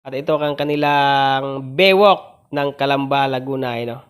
At ito ang kanilang bewok ng Kalamba, Laguna. Eh, no?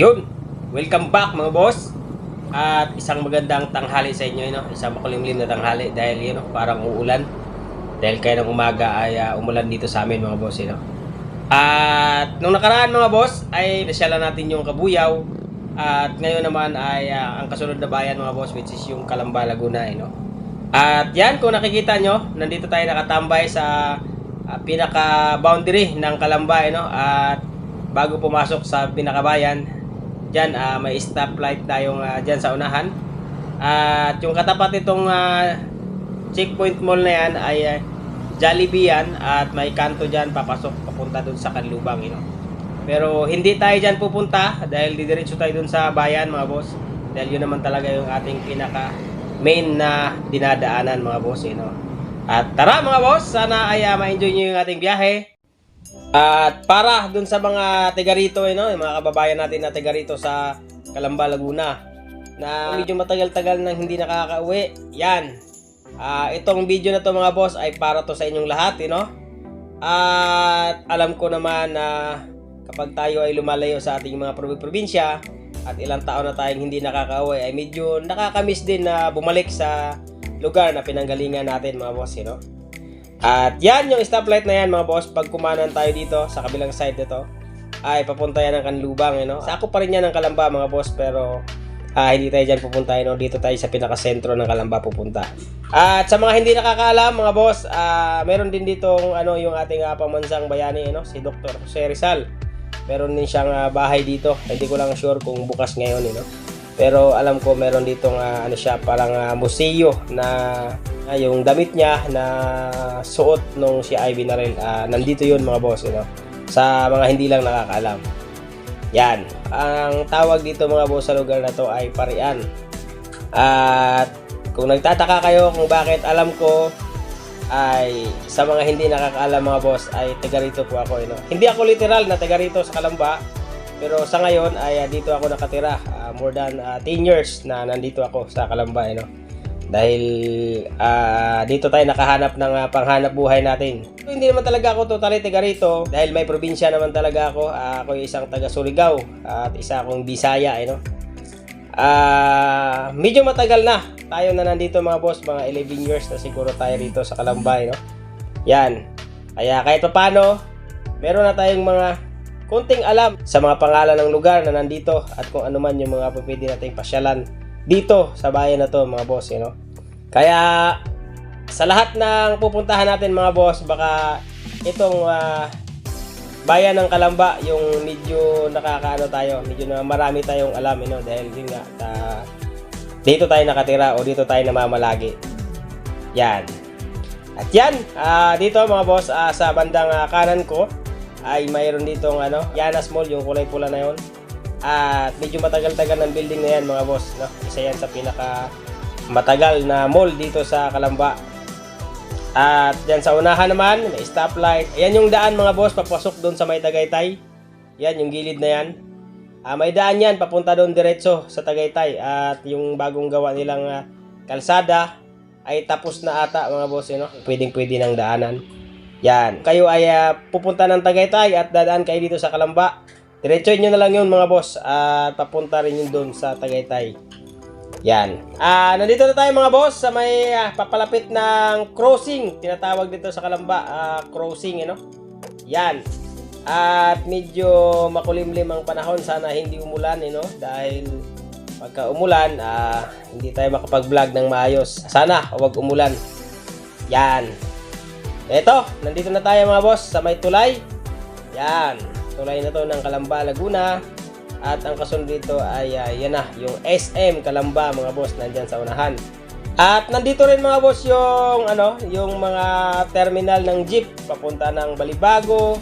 Yun! Welcome back mga boss! At isang magandang tanghali sa inyo, no? isang makulimlim na tanghali dahil yun, no? parang uulan. Dahil kaya ng umaga ay ah, umulan dito sa amin mga boss. You know? At nung nakaraan mga boss ay nasyalan natin yung Kabuyaw. At ngayon naman ay ah, ang kasunod na bayan mga boss which is yung Calamba, Laguna. You know? At yan, kung nakikita nyo, nandito tayo nakatambay sa ah, pinaka-boundary ng Calamba. You know? At bago pumasok sa pinakabayan, dyan ah, may stoplight tayong ah, dyan sa unahan. At yung katapat itong ah, checkpoint mall na yan ay ah, Jollibee yan at may kanto dyan papasok papunta dun sa Kanlubang you pero hindi tayo dyan pupunta dahil didiretso tayo dun sa bayan mga boss. Dahil yun naman talaga yung ating pinaka main na dinadaanan mga boss you at tara mga boss sana ay ah, ma-enjoy nyo yung ating biyahe at para dun sa mga taga rito, eh, no? yung mga kababayan natin na taga rito sa Calamba, Laguna, na medyo matagal-tagal nang hindi nakakauwi, yan. Ah, itong video na to mga boss ay para to sa inyong lahat, you know? At alam ko naman na kapag tayo ay lumalayo sa ating mga probi- probinsya at ilang taon na tayong hindi nakakauwi ay medyo nakakamiss din na bumalik sa lugar na pinanggalingan natin mga boss, you know? At yan yung stoplight na yan mga boss. Pag kumanan tayo dito sa kabilang side nito, ay papunta yan ng Kanlubang. You know? Sa ako pa rin yan ng Kalamba mga boss. Pero ah, hindi tayo dyan pupunta. You know? Dito tayo sa pinakasentro ng Kalamba pupunta. At sa mga hindi nakakaalam mga boss, ah, meron din ditong ano, yung ating ah, pamansang bayani, you know? si Dr. Jose Rizal. Meron din siyang ah, bahay dito. Hindi ko lang sure kung bukas ngayon. You know? Pero alam ko meron ditong ah, ano siya, parang ah, museo na ah, yung damit niya na suot nung si Ivy Narel. ah, nandito yun mga boss, you know? Sa mga hindi lang nakakaalam. Yan. Ang tawag dito mga boss sa lugar na to ay Parian. At kung nagtataka kayo kung bakit alam ko ay sa mga hindi nakakaalam mga boss ay taga rito po ako. You know? Hindi ako literal na taga rito sa Kalamba. Pero sa ngayon ay ah, dito ako nakatira. Ah, more than ah, 10 years na nandito ako sa Kalamba. You know? Dahil ah, dito tayo nakahanap ng ah, panghanap buhay natin. Hindi naman talaga ako totally taga rito dahil may probinsya naman talaga ako. Ah, ako ay isang taga Surigao at isa akong Bisaya, you know. Ah, medyo matagal na tayo na nandito mga boss, mga 11 years na siguro tayo rito sa Kalambay, no. Yan. Kaya kahit paano, meron na tayong mga kunting alam sa mga pangalan ng lugar na nandito at kung ano man yung mga pwede nating pasyalan dito sa bayan na to mga boss, you know. Kaya sa lahat ng pupuntahan natin mga boss, baka itong ah, bayan ng Kalamba yung medyo nakakaano tayo, medyo na marami tayong alam, you know, dahil yun nga, ah, dito tayo nakatira o dito tayo namamalagi. Yan. At yan, ah, dito mga boss, ah, sa bandang ah, kanan ko ay mayroon ditong ano, Yanas Mall, yung kulay pula na yun. At medyo matagal-tagal ng building na yan mga boss. No? Isa yan sa pinaka matagal na mall dito sa Kalamba. At dyan sa unahan naman, may stoplight. Ayan yung daan mga boss, papasok doon sa may Tagaytay. Yan, yung gilid na yan. Ah, may daan yan, papunta doon diretso sa Tagaytay. At yung bagong gawa nilang ah, kalsada ay tapos na ata mga boss. You know? Pwedeng pwede ng daanan. Yan. Kayo ay ah, pupunta ng Tagaytay at dadaan kayo dito sa Kalamba. Diretsoin nyo na lang yun mga boss at papunta rin yun doon sa Tagaytay. Yan. Ah, nandito na tayo mga boss sa may ah, papalapit ng crossing. Tinatawag dito sa Kalamba, ah, crossing, know? Yan. At medyo makulimlim ang panahon. Sana hindi umulan, know? Dahil pagka umulan, ah, hindi tayo makapag-vlog ng maayos. Sana huwag umulan. Yan. Eto, nandito na tayo mga boss sa may tulay. Yan. Tulay na to ng Kalamba, Laguna. At ang kasunod dito ay ah, yan na, yung SM Kalamba mga boss nandyan sa unahan. At nandito rin mga boss yung ano, yung mga terminal ng jeep papunta ng Balibago,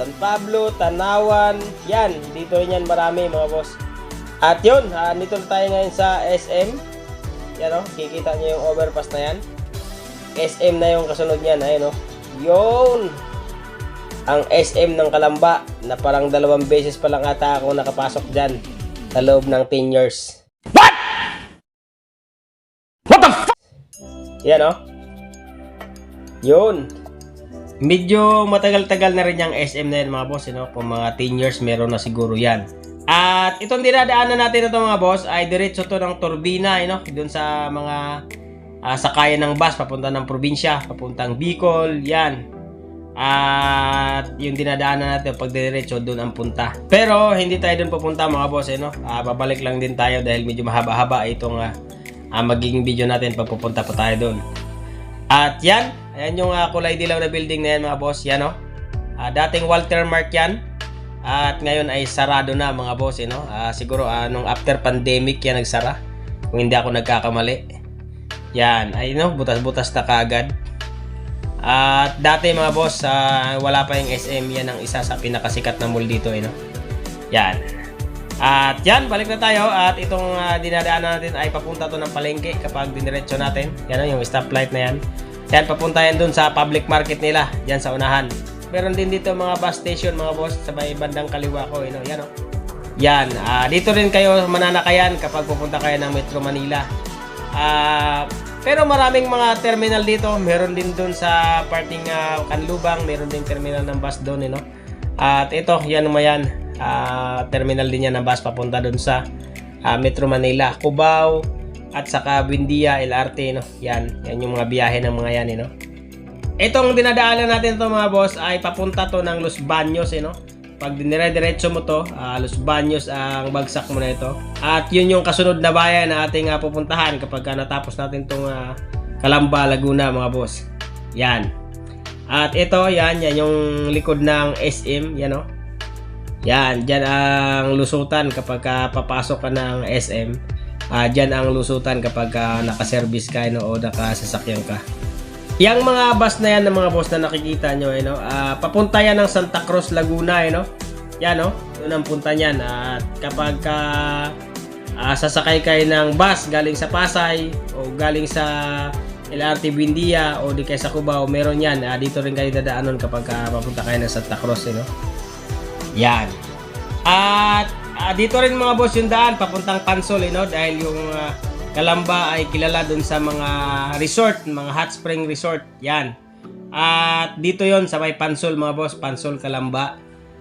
San Pablo, Tanawan. Yan, dito rin yan marami mga boss. At yun, ah, dito na tayo ngayon sa SM. Yan o, kikita niyo yung overpass na yan. SM na yung kasunod niyan, ayun o. Yun! Ang SM ng Kalamba na parang dalawang beses pa lang ata ako nakapasok dyan sa loob ng 10 years. Yan o. Yun. Medyo matagal-tagal na rin yung SM na yan mga boss. You know? Kung mga 10 years meron na siguro yan. At itong dinadaanan natin ito mga boss ay diretso to ng turbina. You know? Doon sa mga ah, sakayan ng bus papunta ng probinsya, papuntang Bicol, yan. At yung dinadaanan natin pag diretso doon ang punta. Pero hindi tayo doon pupunta mga boss, eh, no? Ah, babalik lang din tayo dahil medyo mahaba-haba itong ah, ah, magiging video natin pag pupunta pa tayo doon. At yan, ayan yung ah, kulay dilaw na building na yan mga boss, yan no. Ah, dating Walter Mark yan. At ngayon ay sarado na mga boss, eh, no? Ah, siguro ah, nung after pandemic yan nagsara. Kung hindi ako nagkakamali. Yan, ay no, butas-butas na kaagad. At dati mga boss, ah, wala pa yung SM, yan ang isa sa pinakasikat na mall dito, eh, no? Yan. At yan, balik na tayo at itong ah, dinadaanan natin ay papunta to ng palengke kapag diniretso natin. Yan yung stoplight na yan. Yan, papunta yan dun sa public market nila, yan sa unahan. Meron din dito mga bus station mga boss sa may bandang kaliwa ko, you know, yan o. Yan, ah, dito rin kayo mananakayan kapag pupunta kayo ng Metro Manila. Ah, pero maraming mga terminal dito. Meron din doon sa parting uh, Kanlubang, meron din terminal ng bus doon, eh, no? At ito, yan naman yan. Ah, terminal din yan ng bus papunta doon sa ah, Metro Manila, Cubao, at saka Buendia, LRT, no? Yan, yan yung mga biyahe ng mga yan, eh, no? Itong dinadaanan natin to mga boss ay papunta to ng Los Baños, eh, no? Pag dinire-diretso mo to, ah, Los Baños ang bagsak mo na ito. At yun yung kasunod na bayan na ating ah, pupuntahan kapag ah, natapos natin tong ah, Calamba, Laguna mga boss. Yan. At ito, yan, yan yung likod ng SM, yan o. Yan, dyan ang lusutan kapag ah, papasok ka ng SM. Ah, dyan ang lusutan kapag ah, nakaservice ka no, o nakasasakyan ka. Yang mga bus na yan ng mga boss na nakikita nyo, eh, no? ah, papunta yan ng Santa Cruz, Laguna, eh, no? Yan, no? Yun ang punta niyan. At kapag ka ah, sasakay kayo ng bus galing sa Pasay o galing sa LRT Buendia o di kaya sa Cubao, meron yan. Ah, dito rin kayo dadaanon kapag ka papunta kayo ng Santa Cruz, eh, no? Yan. At ah, dito rin mga boss yung daan papuntang Pansol, eh, no? Dahil yung ah, Kalamba ay kilala dun sa mga resort, mga hot spring resort. Yan. At dito yon sa may Pansol mga boss, Pansol Kalamba.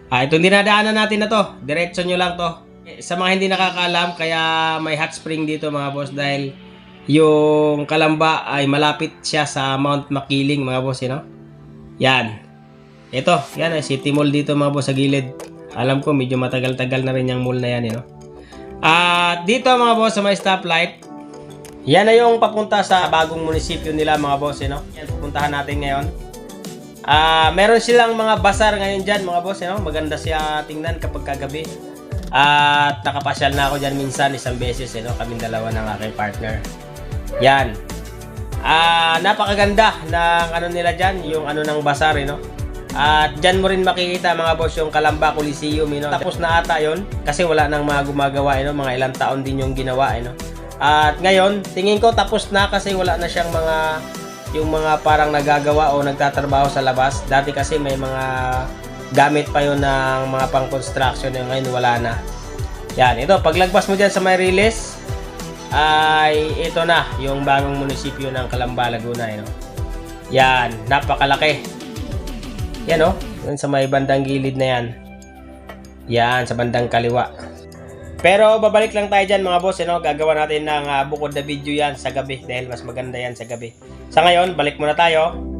Ah, itong dinadaanan natin na to. Diretso nyo lang to. Eh, Sa mga hindi nakakaalam, kaya may hot spring dito mga boss dahil yung Kalamba ay malapit siya sa Mount Makiling mga boss, you know? Yan. Ito, yan ay City Mall dito mga boss sa gilid. Alam ko medyo matagal-tagal na rin yung mall na yan, you know? At dito mga boss sa may stoplight, yan na yung papunta sa bagong munisipyo nila mga boss, eh, no? Yan pupuntahan natin ngayon. Ah, meron silang mga basar ngayon diyan, mga boss, eh, no? Maganda siya tingnan kapag kagabi. At nakapasyal na ako diyan minsan isang beses, eh, no? Kaming dalawa ng aking partner. Yan. Ah, napakaganda ng ano nila diyan, yung ano ng basar, eh, no? At dyan mo rin makikita mga boss yung Kalamba Coliseum, you know? Tapos na ata yon kasi wala nang mga gumagawa, you know? mga ilang taon din yung ginawa, you know? At ngayon, tingin ko tapos na kasi wala na siyang mga yung mga parang nagagawa o nagtatrabaho sa labas. Dati kasi may mga gamit pa yun ng mga pang-construction yung ngayon wala na. Yan, ito, paglagpas mo dyan sa may release, ay ito na, yung bagong munisipyo ng Calamba, Laguna. You know? Yan, napakalaki. Yan o, yun sa may bandang gilid na yan. Yan, sa bandang kaliwa. Pero babalik lang tayo dyan mga boss, ano? gagawa natin ng ah, bukod na video yan sa gabi dahil mas maganda yan sa gabi. Sa ngayon, balik muna tayo.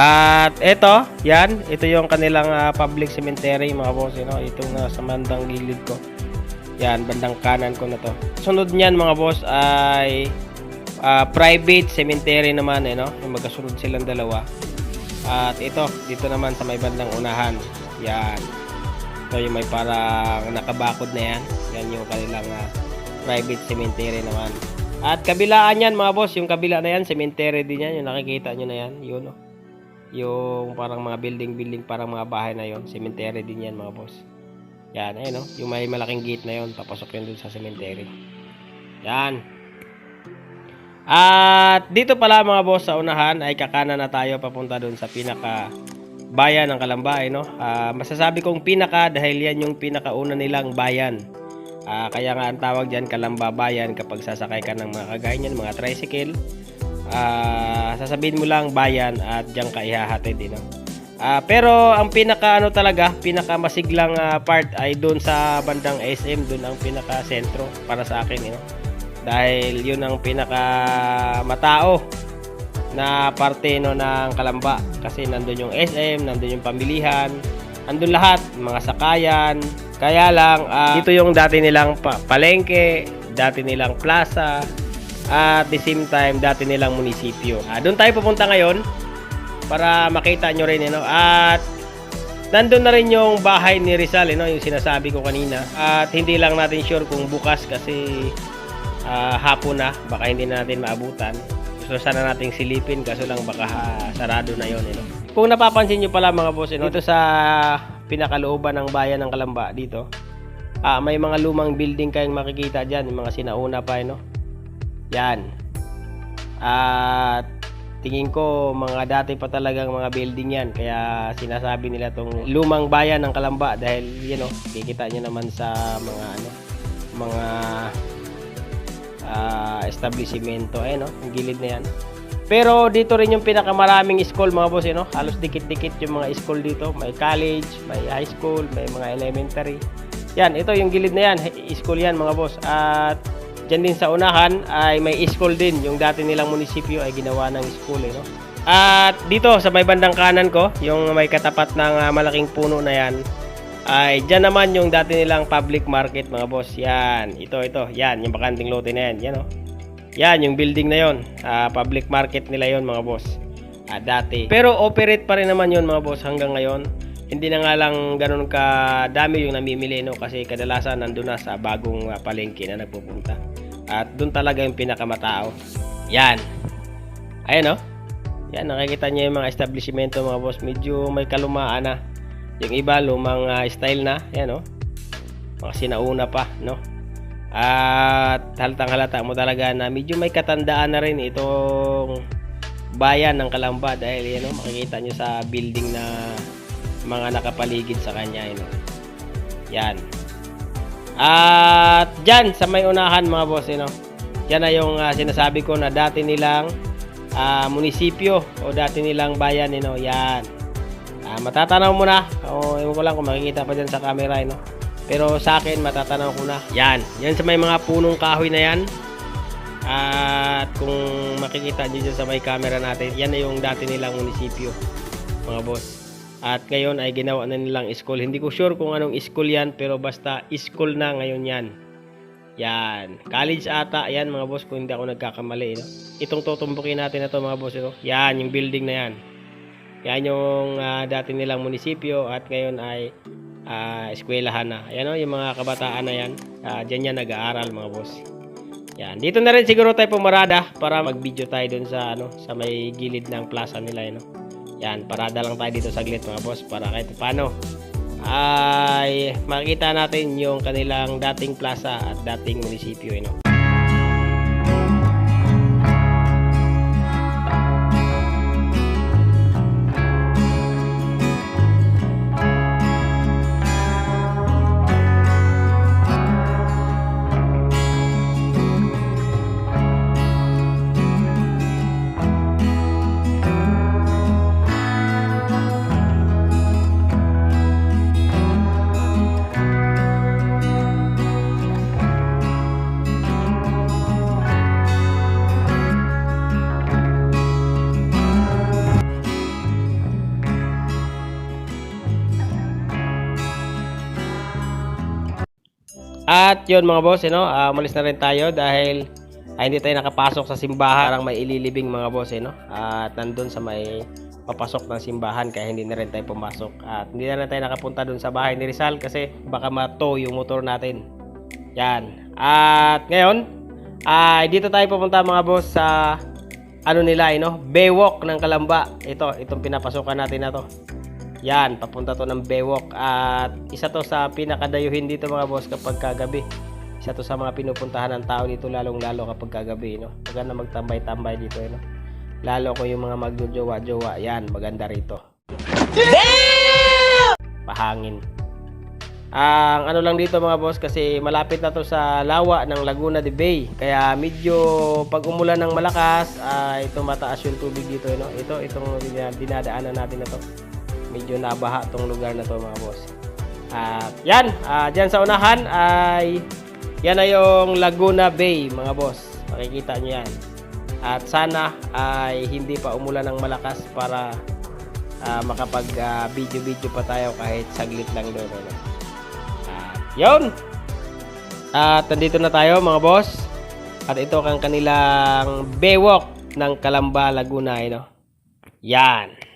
At ito, yan, ito yung kanilang ah, public cemetery mga boss, you know, itong nasa bandang gilid ko. Yan, bandang kanan ko na to. Sunod niyan mga boss ay ah, private cemetery naman, eh, no? Yung magkasunod silang dalawa. At ito, dito naman sa may bandang unahan. Yan. Ito yung may parang nakabakod na yan. Yan yung kanilang ah, private cemetery naman. At kabilaan yan mga boss, yung kabila na yan, cemetery din yan. Yung nakikita nyo na yan, yun oh. Yung parang mga building-building, parang mga bahay na yon cemetery din yan mga boss. Yan, ayun oh. Yung may malaking gate na yon papasok yun dun sa cemetery. Yan. At dito pala mga boss sa unahan ay kakana na tayo papunta dun sa pinaka bayan ng Kalamba, eh, no? Ah, masasabi kong pinaka dahil yan yung pinakauna nilang bayan. Ah, kaya nga ang tawag diyan Kalamba Bayan kapag sasakay ka ng mga kagaya niyan, mga tricycle. Ah, sasabihin mo lang bayan at diyan ka ihahatid, eh, no? Ah, pero ang pinaka ano talaga, pinaka masiglang ah, part ay doon sa bandang SM, doon ang pinaka sentro para sa akin, eh, no? Dahil yun ang pinaka matao na parte no ng Kalamba kasi nandun yung SM, nandun yung pamilihan, nandun lahat, mga sakayan. Kaya lang ah, dito yung dati nilang pa- palengke, dati nilang plaza, at the same time dati nilang munisipyo. Ah, doon tayo pupunta ngayon para makita nyo rin ano. At nandun na rin yung bahay ni Rizal, ano, yung sinasabi ko kanina. At hindi lang natin sure kung bukas kasi ah, hapon na, baka hindi na natin maabutan. Gusto sana nating silipin kaso lang baka ah, sarado na yon ano. Kung napapansin nyo pala mga boss, ano, dito sa pinakalooban ng bayan ng Kalamba dito, ah, may mga lumang building kayong makikita dyan, yung mga sinauna pa, ano. Yan. At tingin ko mga dati pa talagang mga building yan. Kaya sinasabi nila tong lumang bayan ng Kalamba dahil you know kikita nyo naman sa mga ano mga ah, establishmento. Eh no? Yung gilid na yan. Pero dito rin yung pinakamaraming school mga boss eh, no? Halos dikit-dikit yung mga school dito. May college may high school may mga elementary. Yan ito yung gilid na yan. School yan mga boss. At Diyan din sa unahan ay may school din. Yung dati nilang munisipyo ay ginawa ng school eh, no? At dito sa may bandang kanan ko, yung may katapat ng ah, malaking puno na yan, ay dyan naman yung dati nilang public market mga boss. Yan, ito, ito, yan, yung bakanting lote na yan, yan oh. Yan, yung building na yon Ah, public market nila yon mga boss. Ah, dati. Pero operate pa rin naman yon mga boss hanggang ngayon. Hindi na nga lang ganun ka dami yung namimili no kasi kadalasan nandun na sa bagong ah, palengke na nagpupunta. At doon talaga yung pinakamatao. Yan. Ayan oh. Yan, nakikita niyo yung mga establishmento mga boss. Medyo may kalumaan na. Yung iba, lumang ah, style na. Yan oh. Mga sinauna pa, no? At halatang halata mo talaga na medyo may katandaan na rin itong bayan ng Kalamba dahil yan oh, makikita nyo sa building na mga nakapaligid sa kanya. Yan, oh. yan. At dyan sa may unahan mga boss, you know, yan na yung ah, sinasabi ko na dati nilang ah, munisipyo o dati nilang bayan, you know, yan. Ah, matatanaw mo. O, ewan ko lang kung makikita pa dyan sa camera, you know. Pero sa akin, matatanaw ko na. Yan. Yan sa may mga punong kahoy na yan. At kung makikita nyo dyan sa may camera natin, yan na yung dati nilang munisipyo, mga boss. At ngayon ay ginawa na nilang school. Hindi ko sure kung anong school yan, pero basta school na ngayon yan. Yan. College ata. Yan mga boss, kung hindi ako nagkakamali. No? Itong tutumbukin natin na to mga boss. No? Yan, yung building na yan. Yan yung ah, dati nilang munisipyo at ngayon ay ah, eskwelahan na. Yan o, yung mga kabataan na yan. Uh, Diyan yan nag-aaral mga boss. Yan. Dito na rin siguro tayo pumarada para mag-video tayo dun sa ano sa may gilid ng plaza nila, you know. Yan, parada lang tayo dito saglit mga boss para kahit paano ay makita natin yung kanilang dating plaza at dating munisipyo, you know. At yun mga boss, you know, ah, umalis na rin tayo dahil ay hindi tayo nakapasok sa simbahan. Parang may ililibing mga boss, eh, no? At nandun sa may papasok ng simbahan kaya hindi na rin tayo pumasok. At hindi na rin tayo nakapunta dun sa bahay ni Rizal kasi baka mato yung motor natin. Yan. At ngayon, ay dito tayo pupunta mga boss sa ano nila, eh, no? Baywalk ng Kalamba. Ito, itong pinapasokan natin na to. Yan, papunta to ng Baywalk. At isa to sa pinakadayuhin dito mga boss kapag kagabi. Isa to sa mga pinupuntahan ng tao dito lalong-lalo kapag kagabi, no? Maganda magtambay-tambay dito, eh, no? Lalo ko yung mga magjojowa-jowa. Yan, maganda rito. Pahangin. Ang ano lang dito mga boss kasi malapit na to sa lawa ng Laguna de Bay. Kaya medyo pag umulan ng malakas ay tumataas yung tubig dito. No? Ito, itong dina- dinadaanan natin na to. Medyo nabaha tong lugar na to mga boss. At yan, ah, dyan sa unahan ay yan na yung Laguna Bay mga boss. Makikita nyo yan. At sana ay hindi pa umulan ng malakas para ah, makapag ah, video-video pa tayo kahit saglit lang doon. Ano? At yun! At nandito na tayo mga boss. At ito ang kanilang Baywalk ng Kalamba, Laguna. Ano? Yan!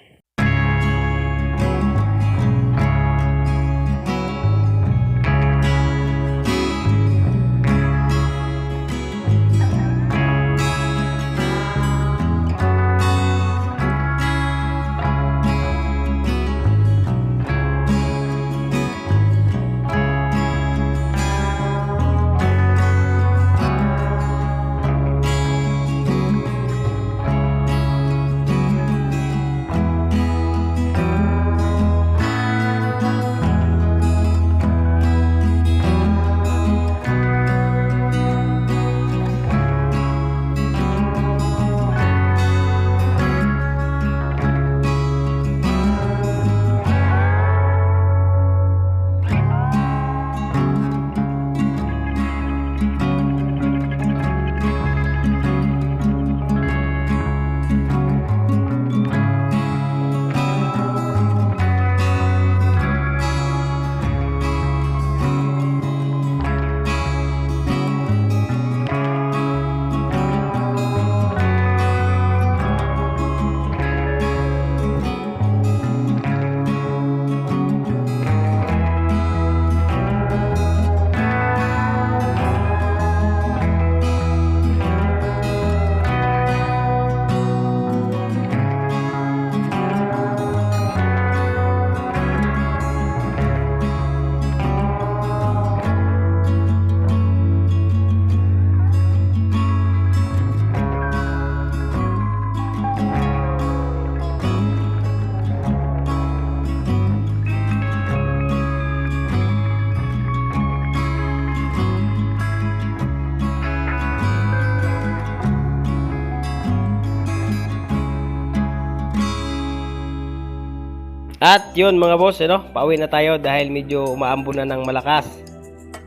At yun mga boss, ano, pauwi na tayo dahil medyo umaambo na ng malakas.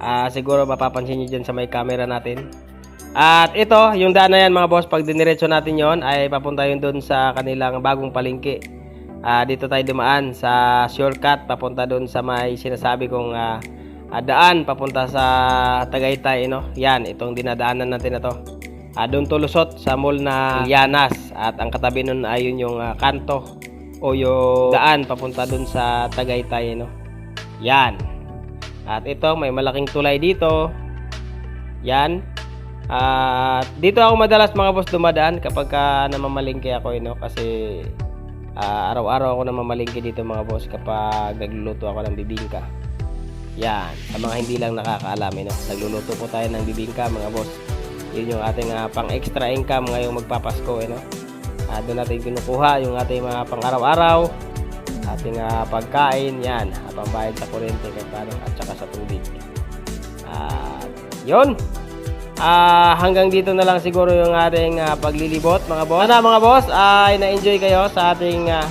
Ah, siguro mapapansin nyo dyan sa may camera natin. At ito, yung daan na yan mga boss, pag diniretso natin yon ay papunta yun doon sa kanilang bagong palengke. Ah, dito tayo dumaan sa shortcut papunta doon sa may sinasabi kong ah, daan papunta sa Tagaytay, no? Yan, itong dinadaanan natin na to. Ah, doon to lusot sa mall na Llanas at ang katabi nun ay yun yung ah, kanto o yung daan papunta dun sa Tagaytay no. Yan. At ito may malaking tulay dito. Yan. At dito ako madalas mga boss dumadaan kapag ka namamalingki ako eh, no kasi ah, araw-araw ako namamalingki dito mga boss kapag nagluluto ako ng bibingka. Yan, sa mga hindi lang nakakaalam eh. Nagluluto po tayo ng bibingka mga boss. Yun yung ating ah, pang extra income ngayong magpapasko eh, no. Ah, doon natin kinukuha yung ating mga pang-araw-araw, ating ah, pagkain, yan, at pambayad sa kuryente paano, at saka sa tubig. At yun, ah, hanggang dito na lang siguro yung ating ah, paglilibot mga boss. Sana mga boss ay na-enjoy kayo sa ating ah,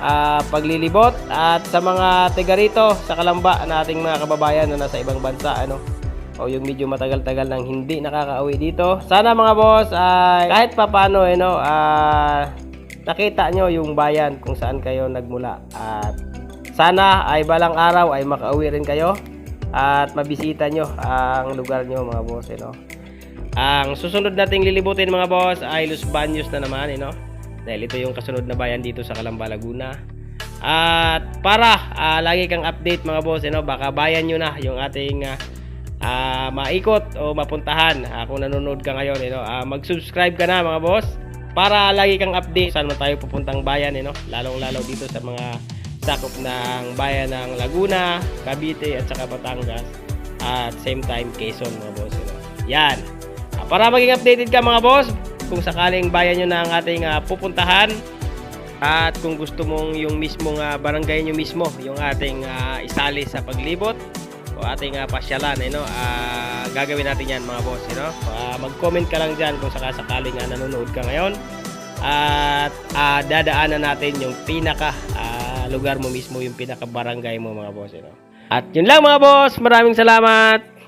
ah, paglilibot at sa mga tiga rito sa Kalamba na ating mga kababayan na nasa ibang bansa ano o yung medyo matagal-tagal nang hindi nakakauwi dito. Sana mga boss ay kahit papano eh no, ah, nakita nyo yung bayan kung saan kayo nagmula at sana ay balang araw ay makauwi rin kayo at mabisita nyo ang lugar nyo mga boss eh, no? Ang susunod nating lilibutin mga boss ay Los Baños na naman eh, no? Dahil ito yung kasunod na bayan dito sa Calamba, Laguna. At para ah, lagi kang update mga boss, eh, no? baka bayan nyo na yung ating ah, ah, maikot o mapuntahan Ah, kung nanonood ka ngayon. Eh, no? Ah, mag-subscribe ka na mga boss para lagi kang update saan man tayo pupuntang bayan. Eh, no? Lalong-lalo dito sa mga sakop ng bayan ng Laguna, Cavite at saka Batangas. At same time Quezon mga boss. eh, no? Yan. Ah, para maging updated ka mga boss, kung sakaling bayan nyo na ang ating ah, pupuntahan, at kung gusto mong yung mismong ah, barangay nyo mismo, yung ating ah, isali sa paglibot o ating ah, pasyalan, eh, no? Ah, gagawin natin yan mga boss. eh, no? Ah, mag-comment ka lang dyan kung sakasakaling uh, nanonood ka ngayon. At ah, dadaanan natin yung pinaka ah, lugar mo mismo, yung pinaka barangay mo mga boss. eh, no? At yun lang mga boss, maraming salamat!